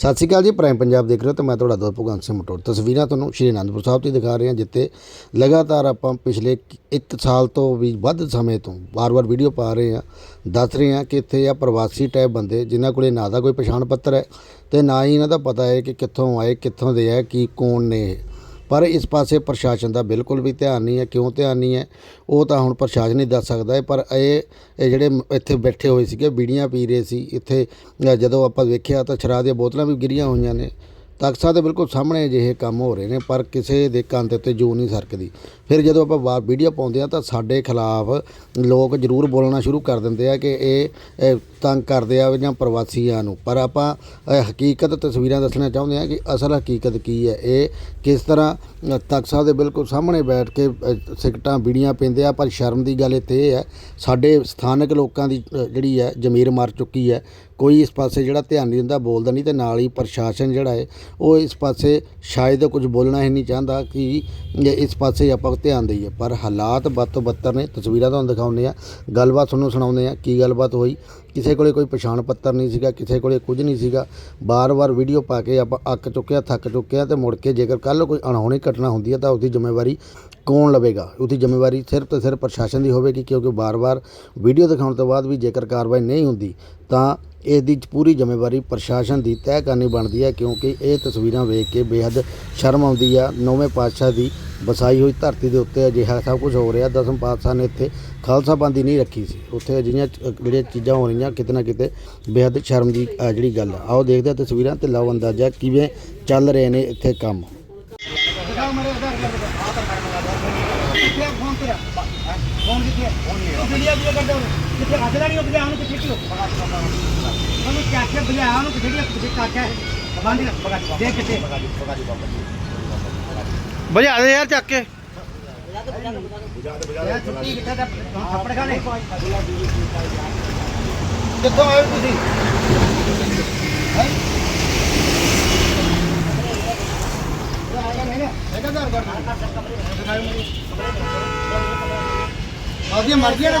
ਸਤਿ ਸ਼੍ਰੀ ਅਕਾਲ ਜੀ ਪ੍ਰਾਈਮ ਪੰਜਾਬ ਦੇਖ ਰਹੇ ਹੋ ਤੇ ਮੈਂ ਤੁਹਾਡਾ ਦੋਸਤ ਭਗਵੰਤ ਸਿੰਘ ਮਟੋਰ ਤਸਵੀਰਾਂ ਤੁਹਾਨੂੰ ਸ਼੍ਰੀ ਅਨੰਦਪੁਰ ਸਾਹਿਬ ਤੋਂ ਦਿਖਾ ਰਹੇ ਹਾਂ, ਜਿੱਥੇ ਲਗਾਤਾਰ ਆਪਾਂ ਪਿਛਲੇ 1 ਸਾਲ ਤੋਂ ਵੀ ਵੱਧ ਸਮੇਂ ਤੋਂ ਵਾਰ-ਵਾਰ ਵੀਡੀਓ ਪਾ ਰਹੇ ਹਾਂ, ਦੱਸ ਰਹੇ ਹਾਂ ਕਿ ਇੱਥੇ ਆ ਪ੍ਰਵਾਸੀ ਟਾਈਪ ਬੰਦੇ, ਜਿਨ੍ਹਾਂ ਕੋਲੇ ਨਾ ਦਾ ਕੋਈ ਪਛਾਣ ਪੱਤਰ ਹੈ ਤੇ ਨਾ ਹੀ ਇਹਨਾਂ ਦਾ ਪਤਾ ਹੈ ਕਿ ਕਿੱਥੋਂ ਆਏ, ਕਿੱਥੋਂ ਦੇ ਹੈ, ਕੀ ਕੌਣ ਨੇ ਇਹ। ਪਰ ਇਸ ਪਾਸੇ ਪ੍ਰਸ਼ਾਸਨ ਦਾ ਬਿਲਕੁਲ ਵੀ ਧਿਆਨ ਨਹੀਂ ਹੈ। ਕਿਉਂ ਧਿਆਨ ਨਹੀਂ ਹੈ? ਉਹ ਤਾਂ ਹੁਣ ਪ੍ਰਸ਼ਾਸਨ ਹੀ ਦੱਸ ਸਕਦਾ ਹੈ, ਪਰ ਇਹ ਇਹ ਜਿਹੜੇ ਇੱਥੇ ਬੈਠੇ ਹੋਏ ਸੀਗੇ, ਬੀੜੀਆਂ ਪੀ ਰਹੇ ਸੀ, ਇੱਥੇ ਜਦੋਂ ਆਪਾਂ ਵੇਖਿਆ ਤਾਂ ਸ਼ਰਾਬ ਦੀਆਂ ਬੋਤਲਾਂ ਵੀ ਗਿਰੀਆਂ ਹੋਈਆਂ ਨੇ। ਤਖਸਾ ਦੇ ਬਿਲਕੁਲ ਸਾਹਮਣੇ ਅਜਿਹੇ ਕੰਮ ਹੋ ਰਹੇ ਨੇ, ਪਰ ਕਿਸੇ ਦੇ ਕੰਨ ਦੇ ਉੱਤੇ ਜੂ ਨਹੀਂ ਸਰਕਦੀ। ਫਿਰ ਜਦੋਂ ਆਪਾਂ ਬਾਹਰ ਵੀਡੀਓ ਪਾਉਂਦੇ ਆ ਤਾਂ ਸਾਡੇ ਖਿਲਾਫ ਲੋਕ ਜ਼ਰੂਰ ਬੋਲਣਾ ਸ਼ੁਰੂ ਕਰ ਦਿੰਦੇ ਆ ਕਿ ਇਹ ਤੰਗ ਕਰਦੇ ਆ ਜਾਂ ਪ੍ਰਵਾਸੀਆਂ ਨੂੰ। ਪਰ ਆਪਾਂ ਹਕੀਕਤ ਤਸਵੀਰਾਂ ਦੱਸਣਾ ਚਾਹੁੰਦੇ ਆ ਕਿ ਅਸਲ ਹਕੀਕਤ ਕੀ ਹੈ? ਇਹ ਕਿਸ ਤਰ੍ਹਾਂ ਅ, ਤਖ਼ਤ ਦੇ ਬਿਲਕੁਲ ਸਾਹਮਣੇ ਬੈਠ ਕੇ ਸਿਕਟਾਂ ਬੀੜੀਆਂ ਪੈਂਦੇ ਆ ਪਰ ਸ਼ਰਮ ਦੀ ਗੱਲ ਇੱਥੇ ਇਹ ਹੈ ਸਾਡੇ ਸਥਾਨਕ ਲੋਕਾਂ ਦੀ ਜਿਹੜੀ ਹੈ ਜ਼ਮੀਰ ਮਰ ਚੁੱਕੀ ਹੈ। ਕੋਈ ਇਸ ਪਾਸੇ ਜਿਹੜਾ ਧਿਆਨ ਨਹੀਂ ਦਿੰਦਾ ਬੋਲਦਾ ਨਹੀਂ ਤੇ ਨਾਲ ਹੀ ਪ੍ਰਸ਼ਾਸਨ ਜਿਹੜਾ ਹੈ ਉਹ ਇਸ ਪਾਸੇ ਸ਼ਾਇਦ ਕੁਝ ਬੋਲਣਾ ਹੀ ਨਹੀਂ ਚਾਹੁੰਦਾ ਕਿ ਇਸ ਪਾਸੇ ਆਪਾਂ ਧਿਆਨ ਦਈਏ। ਪਰ ਹਾਲਾਤ ਵੱਧ ਤੋਂ ਬੱਤਰ ਨੇ ਤਸਵੀਰਾਂ ਤੁਹਾਨੂੰ ਦਿਖਾਉਂਦੇ ਆ ਗੱਲਬਾਤ ਤੁਹਾਨੂੰ ਸੁਣਾਉਂਦੇ ਆ ਕੀ ਗੱਲਬਾਤ ਹੋਈ? ਕਿਸੇ ਕਿਸੇ ਕੋਲੇ ਕੋਈ ਪਛਾਣ ਪੱਤਰ ਨਹੀਂ ਸੀਗਾ ਕਿਸੇ ਕੋਲੇ ਕੁਝ ਨਹੀਂ ਸੀਗਾ। ਬਾਰ-ਬਾਰ ਵੀਡੀਓ ਪਾ ਕੇ ਆਪਾਂ ਅੱਕ ਚੁੱਕੇ ਚੁੱਕਿਆ ਥੱਕ ਚੁੱਕੇ ਚੁੱਕਿਆ ਤੇ ਮੁੜ ਕੇ ਜੇਕਰ ਕੱਲ ਕੋਈ ਅਣਹੋਣੀ ਘਟਨਾ ਹੁੰਦੀ ਹੈ ਤਾਂ ਉਹਦੀ ਜ਼ਿੰਮੇਵਾਰੀ ਕੌਣ ਲਵੇਗਾ? ਉਹਦੀ ਜ਼ਿੰਮੇਵਾਰੀ ਸਿਰਫ ਤੇ ਸਿਰਫ ਪ੍ਰਸ਼ਾਸਨ ਦੀ ਹੋਵੇਗੀ ਕਿਉਂਕਿ ਬਾਰ-ਬਾਰ ਵੀਡੀਓ ਦਿਖਾਉਣ ਤੋਂ ਬਾਅਦ ਵੀ ਜੇਕਰ ਕਾਰਵਾਈ ਨਹੀਂ ਹੁੰਦੀ ਤਾਂ ਇਸ ਦੀ ਪੂਰੀ ਜ਼ਿੰਮੇਵਾਰੀ ਪ੍ਰਸ਼ਾਸਨ ਦੀ ਤੈਅ ਕਰਨੀ ਬਣਦੀ ਹੈ ਕਿਉਂਕਿ ਇਹ ਤਸਵੀਰਾਂ ਵੇਖ ਕੇ ਬੇਹੱਦ ਸ਼ਰਮ ਆਉਂਦੀ ਆ। ਨੌਵੇਂ ਪਾਤਸ਼ਾਹ ਦੀ ਵਸਾਈ ਹੋਈ ਧਰਤੀ ਦੇ ਉੱਤੇ ਅਜਿਹਾ ਸਭ ਕੁਝ ਹੋ ਰਿਹਾ। ਦਸਮ ਪਾਤਸ਼ਾਹ ਨੇ ਇੱਥੇ ਖਾਲਸਾ ਬੰਦੀ ਨਹੀਂ ਰੱਖੀ ਸੀ। ਉੱਥੇ ਅਜਿਹੀਆਂ ਜਿਹੜੀਆਂ ਚੀਜ਼ਾਂ ਹੋ ਰਹੀਆਂ, ਕਿਤੇ ਨਾ ਕਿਤੇ ਬੇਹੱਦ ਸ਼ਰਮ ਦੀ ਜਿਹੜੀ ਗੱਲ ਆ। ਆਓ ਦੇਖਦੇ ਹਾਂ ਤਸਵੀਰਾਂ ਤੇ ਲਾਓ ਅੰਦਾਜ਼ਾ ਕਿਵੇਂ ਚੱਲ ਰਹੇ ਨੇ ਇੱਥੇ ਕੰਮ। ਫੋਨ ਕਿੱਥੇ ਫੋਨ ਨਹੀਂ ਵੀਡੀਓ ਵੀਡੀਓ ਕੱਢ ਉਹਨੂੰ ਕਿੱਥੇ ਹੱਥ ਨਹੀਂ ਉੱਠਿਆ ਉਹਨੂੰ ਕਿੱਥੇ ਕਿਉਂ ਉਹਨੂੰ ਚੱਕ ਕੇ ਉਹਨੂੰ ਕਿੱਥੇ ਕਿੱਥੇ ਕਾਟਿਆ ਹੈ? ਬੰਦ ਕਰ ਦੇ ਕਿੱਥੇ ਬੁਝਾ ਦੇ ਯਾਰ ਚੱਕ ਕੇ। ਯਾਰ ਛੁੱਟੀ ਕਿੱਥੇ ਦਾ ਥੱਪੜ ਖਾਣੇ ਕਿੱਥੋਂ ਆਏ ਹੋ ਤੁਸੀਂ? ਹੈਂ? ਹੈਗਾ ਘਰ ਘਰ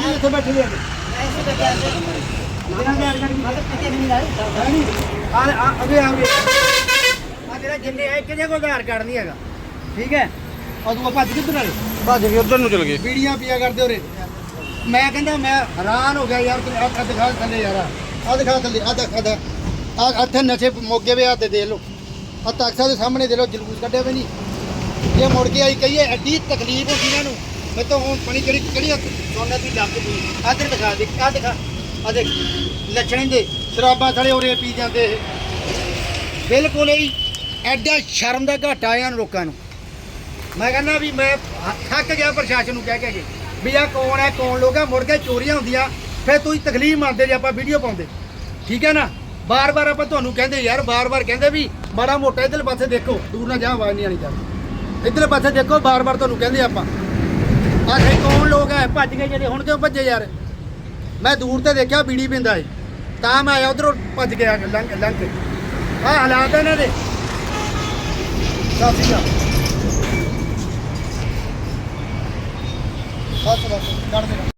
ਇੱਥੇ ਬੈਠੇ ਨੇ ਇਹਨਾਂ ਦੇ ਆਧਾਰ ਕਾਰਡ ਨਹੀਂ ਆ ਆ ਅਗੇ। ਆ ਆ ਤੇਰਾ ਜਿੰਨੇ ਆਏ ਕਿਹਦੇ ਕੋਲ ਆਧਾਰ ਕਾਰਡ ਨਹੀਂ ਹੈਗਾ? ਠੀਕ ਹੈ? ਤੂੰ ਭੱਜ ਕਿੱਧਰ ਨਾਲੇ ਭੱਜ ਕੇ ਉਧਰ ਨੂੰ ਚਲ ਗਏ। ਬੀੜੀਆਂ ਪੀਆ ਕਰਦੇ ਉਰੇ। ਮੈਂ ਕਹਿੰਦਾ ਮੈਂ ਹੈਰਾਨ ਹੋ ਗਿਆ ਯਾਰ ਤੂੰ ਆ ਦਿਖਾ ਥੱਲੇ ਯਾਰ ਆ। ਦਿਖਾ ਥੱਲੇ ਆ ਦਿਖਾ ਦਾ ਆ ਇੱਥੇ ਨਸ਼ੇ ਮੋਗੇ ਵੇ ਆ ਤੇ ਦੇ ਲੋ ਆ ਤਖਤਾ ਦੇ ਸਾਹਮਣੇ ਦੇ ਲੋ ਜਲੂਸ ਕੱਢਿਆ ਵੀ ਨਹੀਂ ਇਹ ਮੁੜ ਕੇ ਆਈ ਕਹੀਏ ਐਡੀ ਤਕਲੀਫ ਹੁੰਦੀ ਇਹਨਾਂ ਨੂੰ। ਮੈਂ ਤਾਂ ਹੁਣ ਪਣੀ ਕਿਹੜੀ ਕਿਹੜੀ ਸੋਨੇ ਦੀ ਲੱਗ ਪਈ। ਆ ਤੇ ਦਿਖਾ ਦੇ ਆ ਦਿਖਾ। ਆ ਦੇਖ ਲੱਛਣ ਦੇ ਸ਼ਰਾਬਾਂ ਥਲੇ ਉਰੇ ਪੀ ਜਾਂਦੇ ਇਹ। ਬਿਲਕੁਲ ਹੀ ਐਡਾ ਸ਼ਰਮ ਦਾ ਘਾਟਾ ਇਹਨਾਂ ਨੂੰ ਲੋਕਾਂ ਨੂੰ। ਮੈਂ ਕਹਿੰਦਾ ਵੀ ਮੈਂ ਥੱਕ ਗਿਆ ਪ੍ਰਸ਼ਾਸਨ ਨੂੰ ਕਹਿ ਕਹਿ ਕੇ ਵੀ ਆ ਕੌਣ ਹੈ, ਕੌਣ ਲੋਕ ਹੈ ਮੁੜ ਕੇ ਚੋਰੀਆਂ ਹੁੰਦੀਆਂ, ਫਿਰ ਤੁਸੀਂ ਤਕਲੀਫ ਮੰਨਦੇ ਜੇ ਆਪਾਂ ਵੀਡੀਓ ਪਾਉਂਦੇ। ਠੀਕ ਹੈ ਨਾ? ਬਾਰ-ਬਾਰ ਆਪਾਂ ਤੁਹਾਨੂੰ ਕਹਿੰਦੇ ਯਾਰ, ਬਾਰ-ਬਾਰ ਕਹਿੰਦੇ ਵੀ ਮਾੜਾ ਮੋਟਾ ਇਧਰਲੇ ਪਾਸੇ ਦੇਖੋ, ਦੂਰ ਨਾ ਜਾ ਆਵਾਜ਼ ਨਹੀਂ ਆਣੀ ਚਾਹੀਦੀ। ਇਧਰਲੇ ਪਾਸੇ ਦੇਖੋ, ਬਾਰ-ਬਾਰ ਤੁਹਾਨੂੰ ਕਹਿੰਦੇ ਆਪਾਂ। ਆਖੇ ਕੌਣ ਲੋਕ ਹੈ ਭੱਜ ਗਏ ਜਿਹੜੇ, ਹੁਣ ਕਿਉਂ ਭੱਜੇ ਯਾਰ? ਮੈਂ ਦੂਰ ਤੇ ਦੇਖਿਆ ਬੀੜੀ ਪਿੰਦਾ ਏ ਤਾਂ ਮੈਂ ਆਇਆ, ਉਧਰੋਂ ਭੱਜ ਗਿਆ ਲੰਘ ਲੰਘ ਕੇ। ਆ ਹਾਲਾਤ ਇਹਨਾਂ ਦੇ। ਸਤਿ ਸ਼੍ਰੀ ਬਸ ਬਸ ਕੱਢ ਦੇ